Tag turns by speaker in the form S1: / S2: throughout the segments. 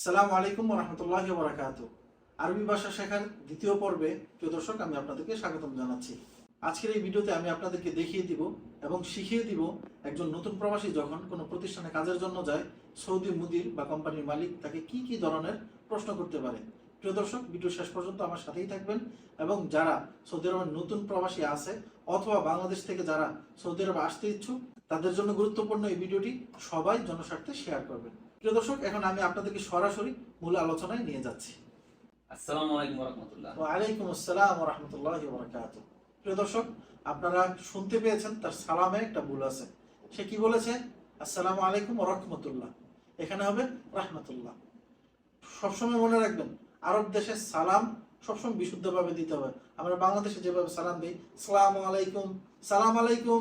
S1: আসসালামু আলাইকুম রহমতুল্লাহ বরাকাত। আরবি ভাষা শেখার দ্বিতীয় পর্বে প্রিয় দর্শক, আমি আপনাদেরকে স্বাগতম জানাচ্ছি। আজকের এই ভিডিওতে আমি আপনাদেরকে দেখিয়ে দিব এবং শিখিয়ে দিব একজন নতুন প্রবাসী যখন কোনো প্রতিষ্ঠানে কাজের জন্য যায়, সৌদি মুদির বা কোম্পানির মালিক তাকে কি কি ধরনের প্রশ্ন করতে পারে। প্রিয় দর্শক, ভিডিও শেষ পর্যন্ত আমার সাথেই থাকবেন এবং যারা সৌদি আরবের নতুন প্রবাসী আছে অথবা বাংলাদেশ থেকে যারা সৌদি আরবে আসতে ইচ্ছুক, তাদের জন্য গুরুত্বপূর্ণ এই ভিডিওটি সবাই জনস্বার্থে শেয়ার করবেন। প্রিয় দর্শক এখন আমি আপনাদেরকে সরাসরি মূল আলোচনায় নিয়ে যাচ্ছি।
S2: আসসালামু আলাইকুম রহমতুল্লাহ
S1: ওয়ালাইকুম আসসালাম রহমতুল্লাহ বরকাত প্রিয় দর্শক আপনারা শুনতে পেয়েছেন তার সালামে একটা ভুল আছে। সে কি বলেছে? আসসালামু আলাইকুম রহমতুল্লাহ এখানে হবে রাহমাতুল্লাহ। সবসময় মনে রাখবেন আরব দেশে সালাম সবসময় বিশুদ্ধভাবে দিতে হবে। আমরা বাংলাদেশে যেভাবে সালাম দিই সালাম আলাইকুম সালাম আলাইকুম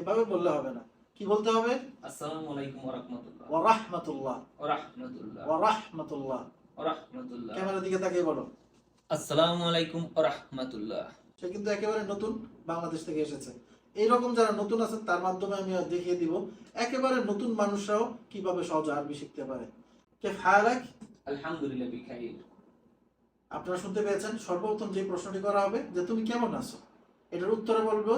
S1: এভাবে বললে হবে না। কি বলতে হবে?
S2: আসসালামু আলাইকুম রহমতুল্লাহ।
S1: ওয়া রাহমাতুল্লাহ।
S2: রাহমাতুল্লাহ।
S1: ওয়া রাহমাতুল্লাহ।
S2: রাহমাতুল্লাহ।
S1: ক্যামেরার দিকে তাকিয়ে বলো।
S2: আসসালামু আলাইকুম রাহমাতুল্লাহ।
S1: সে কিন্তু একেবারে নতুন বাংলাদেশ থেকে এসেছে। এইরকম যারা নতুন আছেন তার মাধ্যমে আমি দেখিয়ে দিব একেবারে নতুন মানুষরাও কীভাবে সহজে আরবি শিখতে পারে। কে ফায়ালাক
S2: আলহামদুলিল্লাহ বিখাইর
S1: আপনারা শুনতে পেয়েছেন সর্বপ্রথম যে প্রশ্নটি করা হবে যে তুমি কেমন আছো? এটার উত্তরে বলব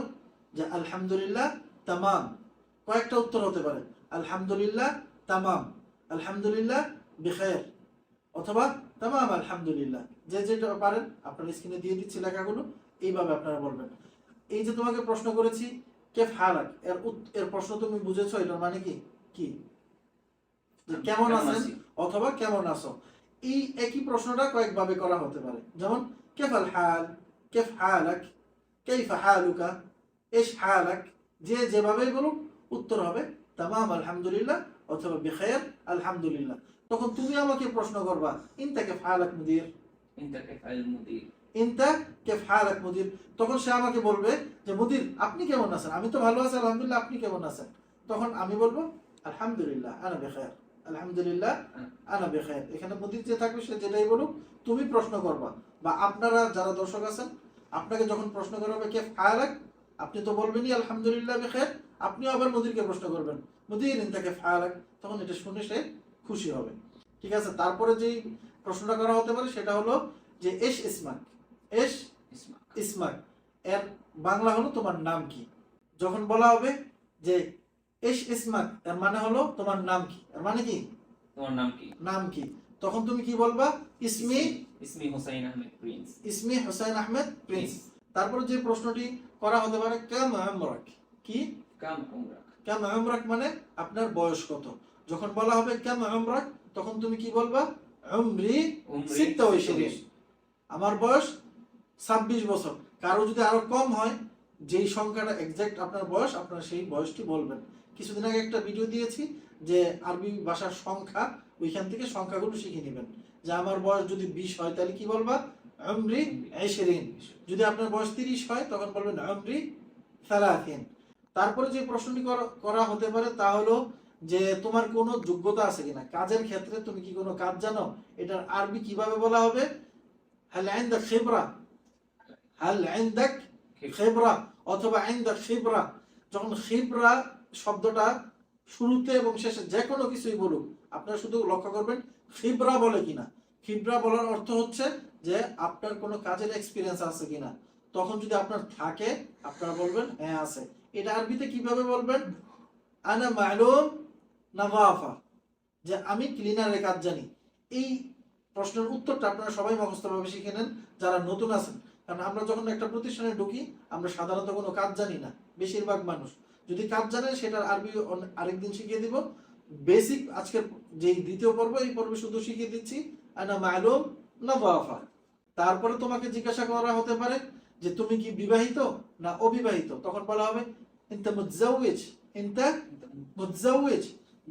S1: যে আলহামদুলিল্লাহ তামাম। কয়েকটা উত্তর হতে পারে। আলহামদুলিল্লাহ তামাম। আলহামদুলিল্লাহ বিখের। অথবা তামাম আলহামদুলিল্লাহ। যে যেটা পারেন আপনার স্ক্রিনে দিয়ে দিচ্ছি লেখাগুলো এইভাবে আপনারা বলবেন। এই যে তোমাকে প্রশ্ন করেছি কে ফালাক এর এর প্রশ্ন তুমি বুঝেছ এটার মানে কি? কি? কেমন আছেন অথবা কেমন আছো? এই একই প্রশ্নটা কয়েকভাবে করা হতে পারে। যেমন কেফাল হাল কেফ হালাক কেইফা হালুকা এস হালাক যে যেভাবেই বলুক উত্তর হবে তামাম আলহামদুলিল্লাহ অথবা বিখায়ের আলহামদুলিল্লাহ তখন তুমি আমাকে প্রশ্ন করবা ইনতা কেফ হালাক মুদির?
S2: ইনতা কাইফাল মুদির।
S1: ইনতা হালাক মুদির। তখন সে আমাকে বলবে যে মুদির আপনি কেমন আছেন? আমি তো ভালো আছি আলহামদুলিল্লাহ আপনি কেমন আছেন? তখন আমি বলব আলহামদুলিল্লাহ আনা বেখায়ের আলহামদুলিল্লাহ আনা বেখায়ের এখানে মুদির যে থাকবে সে যেটাই বলুক তুমি প্রশ্ন করবা। বা আপনারা যারা দর্শক আছেন আপনাকে যখন প্রশ্ন করা হবে কে ফায়ালাক? আপনি তো বলবেনই আলহামদুলিল্লাহ বেখায়ের আপনিও আবার মুদিরকে প্রশ্ন করবেন মুদির ইনতাকে ফায়ালাক? তখন এটা শুনে সে খুশি হবে। ঠিক আছে তারপরে যেই প্রশ্নটা করা হতে পারে সেটা হলো যে এস ইসমাক এস ইসমাক। এর বাংলা হলো তোমার নাম কি? যখন বলা হবে যে এস ইসমাক এর মানে হলো তোমার নাম কি? এর মানে কি?
S2: তোমার নাম কি?
S1: নাম কি? তখন তুমি কি বলবা? ইসমি
S2: ইসমি হুসাইন আহমেদ প্রিন্স।
S1: ইসমি হোসেন আহমেদ প্রিন্স। তারপর যে প্রশ্নটি করা হতে পারে কেম আমরাক? কি?
S2: কেম
S1: আমরাক মানে আপনার বয়স কত? যখন বলা হবে কেম আমরাক তখন তুমি কি বলবা? উমরি। আমার বয়স ছাব্বিশ বছর। কারও যদি আরও কম হয় যেই সংখ্যাটা এক্সাক্ট আপনার বয়স আপনার সেই বয়সটি বলবেন। কিছুদিন আগে একটা ভিডিও দিয়েছি যে আরবি ভাষার সংখ্যা ওইখান থেকে সংখ্যাগুলো শিখে নেবেন। যে আমার বয়স যদি বিশ হয় তাহলে কি বলবা? আমরি এশরিন যদি আপনার বয়স তিরিশ হয় তখন বলবেন আমরি সালাহিন তারপরে যে প্রশ্নটি করা- হতে পারে তা হলো যে তোমার কোনো যোগ্যতা আছে কিনা? কাজের ক্ষেত্রে তুমি কি কোনো কাজ জানো? এটার আরবি কীভাবে বলা হবে? হাল আইন্দাক খিবরা। হাল আইন্দাক খিবরা অথবা আইন্দাক খিবরা। যখন খিবরা শব্দটা শুরুতে এবং শেষে যে কোনো কিছুই বলুক, আপনারা শুধু লক্ষ্য করবেন খিবরা বলে কিনা। খিবরা বলার অর্থ হচ্ছে যে আপনার কোনো কাজের এক্সপিরিয়েন্স আছে কিনা। তখন যদি আপনার থাকে, আপনারা বলবেন হ্যাঁ আছে। এটা আরবিতে কীভাবে বলবেন? আনা মালুম নাভাফা যে আমি ক্লিনারের কাজ জানি। এই প্রশ্নের উত্তরটা আপনারা সবাই মুখস্থভাবে শিখে নেন, যারা নতুন আছেন। কারণ আমরা যখন একটা প্রতিষ্ঠানে ঢুকি, আমরা সাধারণত কোনো কাজ জানি না। বেশিরভাগ মানুষ। যদি কাজ জানেন, সেটার আরবি আরেকদিন শিখিয়ে দিব। বেসিক আজকের যে দ্বিতীয় পর্ব, এই পর্বে শুধু শিখিয়ে দিচ্ছি। আনা মালুম নাভাফা তারপরে তোমাকে জিজ্ঞাসা করা হতে পারে যে তুমি কি বিবাহিত না অবিবাহিত? তখন বলা হবে ইনতা ইনতা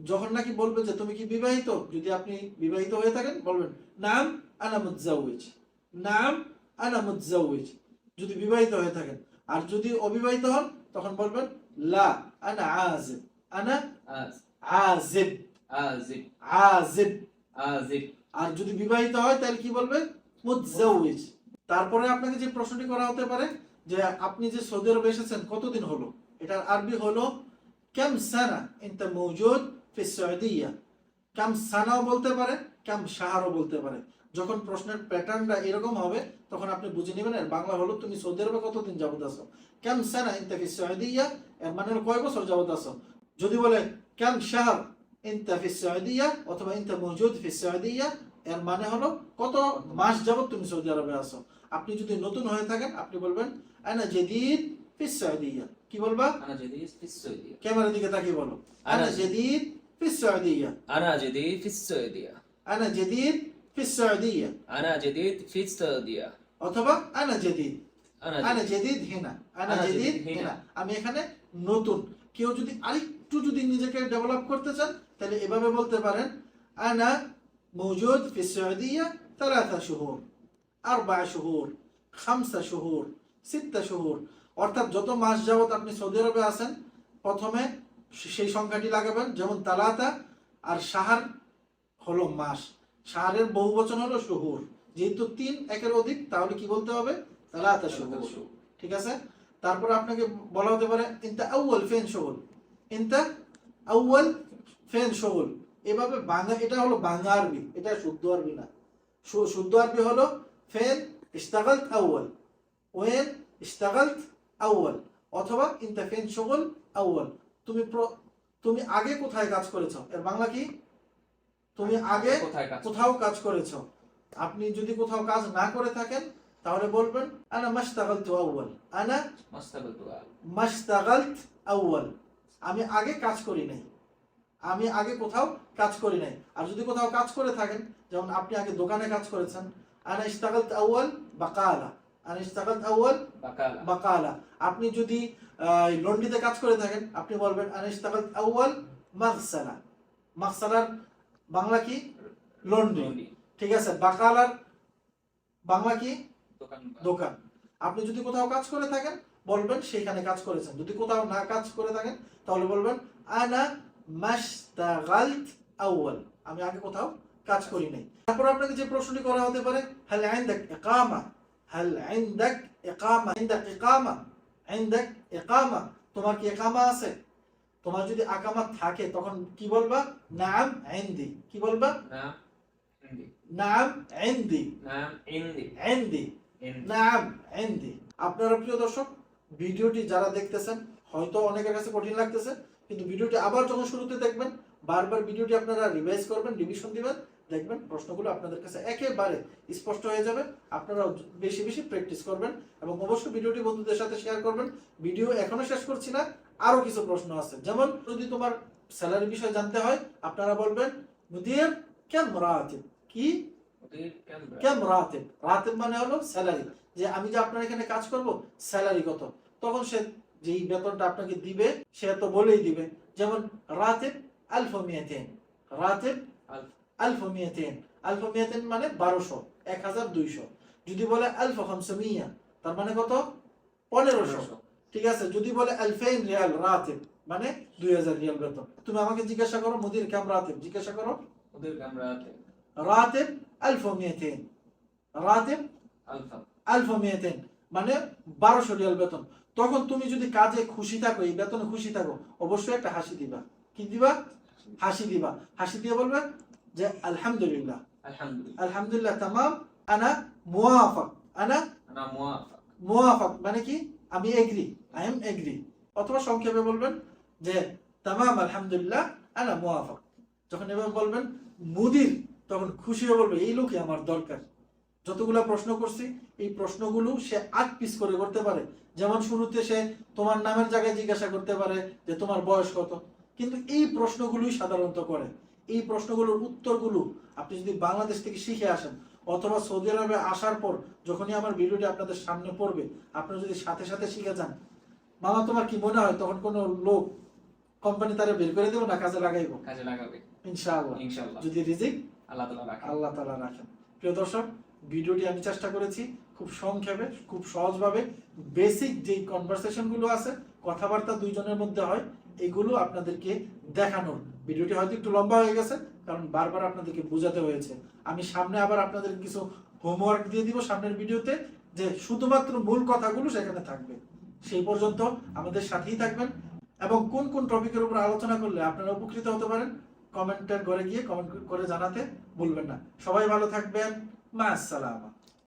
S1: যখন নাকি বলবে যে তুমি কি বিবাহিত যদি আপনি বিবাহিত হয়ে থাকেন বলবেন নাম আনা মুতজাউইজ নাম আনা মুতজাউইজ যদি বিবাহিত হয়ে থাকেন। আর যদি অবিবাহিত হন তখন বলবেন লা আনা আজিব আনা
S2: আজ।
S1: আজিব
S2: আজিব
S1: আজিব
S2: আজিব
S1: আর যদি বিবাহিত হয় তাহলে কি বলবে? মুতজাউইজ তারপরে আপনাকে যে প্রশ্নটি করা হতে পারে যে আপনি যে সৌদি আরবে এসেছেন, কতদিন হলো? এটার আরবি হলো, কেম সানা ইনতা মৌজুদ ফি সৌদিয়া। কাম সানাও বলতে পারে ক্যাম সাহারও বলতে পারে। যখন প্রশ্নের প্যাটার্নটা এরকম হবে, তখন আপনি বুঝে নেবেন, এর বাংলা হলো, তুমি সৌদি আরবে কতদিন যাবত আসো ক্যাম সানা ইনতা ফি সৌদিয়া, এর মানে হলো, কয় বছর যাবত আছো? যদি বলে ক্যাম শাহর ইনতা ফি সৌদিয়া অথবা ইনতা মওজুদ ফি সৌদিয়া এর মানে হলো কত মাস যাবৎ তুমি সৌদি আরবে আসো আপনি যদি নতুন হয়ে থাকেন আপনি বলবেন আনা জেদিদ ফিস সৌদিয়া। কি বলবা?
S2: আনা জেদিদ ফিস সৌদিয়া।
S1: ক্যামেরার দিকে তাকিয়ে বলো? আনা জেদিদ ফিস সৌদিয়া।
S2: আনা জেদিদ ফিস সৌদিয়া।
S1: আনা জেদিদ ফিস সৌদিয়া।
S2: আনা জেদিদ ফিস সৌদিয়া।
S1: অথবা আনা জেদিদ। আনা জেদিদ। হেনা। আনা জেদিদ
S2: হেনা।
S1: আমি এখানে নতুন। কেউ যদি আরেকটু যদি নিজেকে ডেভেলপ করতে চান তাহলে এভাবে বলতে পারেন আনা موجود في السعودية ثلاثة شهور أربع شهور خمسة شهور ستة شهور অর্থাৎ যত মাস যাবত আপনি সৌদি আরবে আছেন প্রথমে সেই সংখ্যাটি লাগাবেন যেমন তালাতা আর সাহার হলো মাস সাহারের বহু বচন হলো শহুর যেহেতু তিন একের অধিক তাহলে কি বলতে হবে তালাতা শহুর ঠিক আছে তারপর আপনাকে বলা হতে পারে ইনতা আউয়াল ফেন শহুল ইনতা আউয়াল ফেন শহুল এভাবে বাংলা এটা হলো বাংলা আরবি এটা শুদ্ধ আরবি না। শুদ্ধ আরবি হলো ফেন ইস্তাগাল আউ্বাল ওয়েন ইস্তাগাল আউ্বাল অথবা ইন্তাফেন শগল আউ্বাল তুমি তুমি আগে কোথায় কাজ করেছ? এর বাংলা কি? তুমি আগে কোথাও কাজ করেছ। আপনি যদি কোথাও কাজ না করে থাকেন তাহলে বলবেন আনা মাস্তাগালতু আউয়াল আনা
S2: মাস্তাগালতু
S1: মাস্তাগালত আউয়াল। আমি আগে কাজ করি নাই। আমি আগে কোথাও কাজ করি নাই। আর যদি কোথাও কাজ করে থাকেন যেমন আপনি আগে দোকানে কাজ করেছেন আনা ইস্তাকাল আউয়াল বাকালা। আনা ইস্তাকাল আউয়াল বাকালা। আপনি যদি লন্ডিতে কাজ করে থাকেন আপনি বলবেন আনা ইস্তাকাল আউয়াল মাকসালা মাকসালার বাংলা কি?
S2: লন্ডি।
S1: ঠিক আছে বাকালার বাংলা কি?
S2: দোকান।
S1: আপনি যদি কোথাও কাজ করে থাকেন বলবেন সেখানে কাজ করেছেন। যদি কোথাও না কাজ করে থাকেন তাহলে বলবেন আনা মাস্তাগালত আউয়াল। আমি আগে কোথাও কাজ করি নাই। তারপর আপনাকে যে প্রশ্নটি করা হতে পারে হাল ইনদাক ইকামা? হাল ইনদাক ইকামা? ইনদাক ইকামা? ইনদাক ইকামা? তোমার কি ইকামা আছে? তোমার যদি আকামা থাকে তখন কি বলবা? নাম ইনদি কি বলবা? নাম ইনদি
S2: নাম
S1: ইনদি
S2: ইনদি
S1: নাম ইনদি আপনারা প্রিয় দর্শক ভিডিওটি যারা দেখতেছেন হয়তো অনেকের কাছে কঠিন লাগতেছে কিন্তু ভিডিওটি আবার যখন শুরুতে দেখবেন বারবার ভিডিওটি আপনারা রিভাইজ করবেন রিভিশন দিবেন দেখবেন প্রশ্নগুলো আপনাদের কাছে একেবারে স্পষ্ট হয়ে যাবে। আপনারা বেশি বেশি প্র্যাকটিস করবেন এবং অবশ্যই ভিডিওটি বন্ধুদের সাথে শেয়ার করবেন। ভিডিও এখনও শেষ করছি না আরও কিছু প্রশ্ন আছে। যেমন যদি তোমার স্যালারি বিষয়ে জানতে হয় আপনারা বলবেন মুদির কেন রাতিব কি? কেন রাতিব রাতে মানে হলো স্যালারি যে আমি যে আপনার এখানে কাজ করব স্যালারি কত? তখন সে যেই বেতনটা আপনাকে দিবে সে তো বলেই দিবে। যেমন রাতের আলফমিয়াতেন রাতেব আলফমিয়াতেন। আলফমিয়াতেন মানে বারোশো এক হাজার দুইশো। যদি বলে আলফ হামসমিয়া তার মানে কত? পনেরোশো। ঠিক আছে যদি বলে আলফেন রিয়াল রাতে মানে দুই হাজার রিয়াল বেতন। তুমি আমাকে জিজ্ঞাসা করো মুদির কাম রাতে জিজ্ঞাসা করো।
S2: মুদির কাম
S1: রাতেব রাতেব
S2: আলফমিয়াতেন
S1: আলফা। আলফ মানে বারোশো রিয়াল বেতন। তখন তুমি যদি কাজে খুশি থাকো এই বেতনে খুশি থাকো অবশ্যই একটা হাসি দিবা। কি দিবা? হাসি দিবা। হাসি দিয়ে বলবে যে আলহামদুলিল্লাহ। আলহামদুলিল্লাহ। তামাম। আনা মুআফাক আনা মুআফাক মানে কি? আমি এগ্রি। I am agri. অথবা সংক্ষেপে বলবেন যে তামাম আলহামদুলিল্লাহ আনা মুআফাক যখন এভাবে বলবেন মুদির তখন খুশি হয়ে বলবে এই লোকই আমার দরকার। যতগুলো প্রশ্ন করছি এই প্রশ্নগুলো সে আট পিস করে করতে পারে। যেমন শুরুতে সে তোমার নামের জায়গায় জিজ্ঞাসা করতে পারে যে তোমার বয়স কত। কিন্তু এই প্রশ্নগুলোই সাধারণত করে। এই প্রশ্নগুলোর উত্তরগুলো আপনি যদি বাংলাদেশ থেকে শিখে আসেন অথবা সৌদি আরবে আসার পর যখনই আমার ভিডিওটি আপনাদের সামনে পড়বে আপনারা যদি সাথে সাথে শিখে যান মামা তোমার কি মনে হয় তখন কোনো লোক কোম্পানি তারা বের করে দেবো না কাজে লাগাইবো?
S2: কাজে লাগাবে।
S1: ইনশাআল্লাহ।
S2: ইনশাআল্লাহ।
S1: যদি রিজিক
S2: আল্লাহ তাআলা রাখে।
S1: আল্লাহ তালা রাখেন। প্রিয় দর্শক ভিডিওটি আমি চেষ্টা করেছি খুব সংক্ষেপে, খুব সহজভাবে। বেসিক যেই কনভারসেশনগুলো আছে, কথাবার্তা দুইজনের মধ্যে হয়, এগুলো আপনাদেরকে দেখানোর। ভিডিওটি হয়তো একটু লম্বা হয়ে গেছে, কারণ বারবার আপনাদেরকে বোঝাতে হয়েছে। আমি সামনে আবার আপনাদের কিছু হোমওয়ার্ক দিয়ে দিব সামনের ভিডিওতে, যে শুধুমাত্র মূল কথাগুলো সেখানে থাকবে। সেই পর্যন্ত আমাদের সাথেই থাকবেন এবং কোন কোন টপিকের উপর আলোচনা করলে আপনারা উপকৃত হতে পারেন কমেন্টের ঘরে গিয়ে কমেন্ট করে জানাতে ভুলবেন না। সবাই ভালো থাকবেন। মা আসসালামা